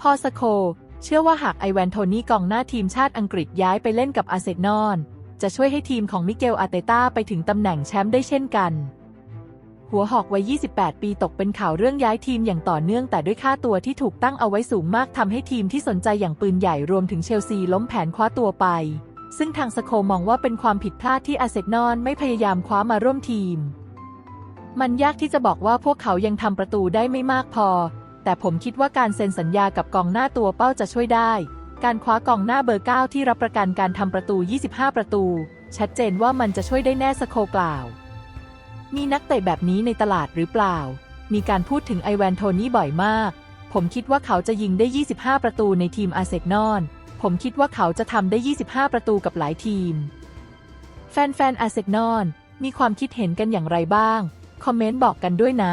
พอสโค เชื่อว่าหากไอแวนโทนี่กองหน้าทีมชาติอังกฤษย้ายไปเล่นกับอาเซนอลจะช่วยให้ทีมของมิเกลอาเตต้าไปถึงตำแหน่งแชมป์ได้เช่นกัน หัวหอกวัย 28 ปีตกเป็นข่าวเรื่องย้ายทีมอย่างต่อเนื่องแต่ด้วยค่าตัวที่ถูกตั้งเอาไว้สูงมากทำให้ทีมที่สนใจอย่างปืนใหญ่รวมถึงเชลซีล้มแผนคว้าตัวไป ซึ่งทางสโคมองว่าเป็นความผิดพลาดที่อาเซนอลไม่พยายามคว้ามาร่วมทีม มันยากที่จะบอกว่าพวกเขายังทำประตูได้ไม่มากพอ แต่ผมคิดว่าการเซ็นสัญญากับกองหน้าตัวเป้าจะช่วยได้ การคว้ากองหน้าเบอร์ 9 ที่รับประกันการทำประตู 25 ประตู ชัดเจนว่ามันจะช่วยได้แน่สโคกล่าว มีนักเตะแบบนี้ในตลาดหรือเปล่า มีการพูดถึงไอแวนโทนี่บ่อยมาก ผมคิดว่าเขาจะยิงได้ 25 ประตูในทีมอาเซนอลผมคิดว่าเขาจะทำได้ 25 ประตูกับหลายทีม แฟนๆอาเซนอลมีความคิดเห็นกันอย่างไรบ้าง คอมเมนต์บอกกันด้วยนะ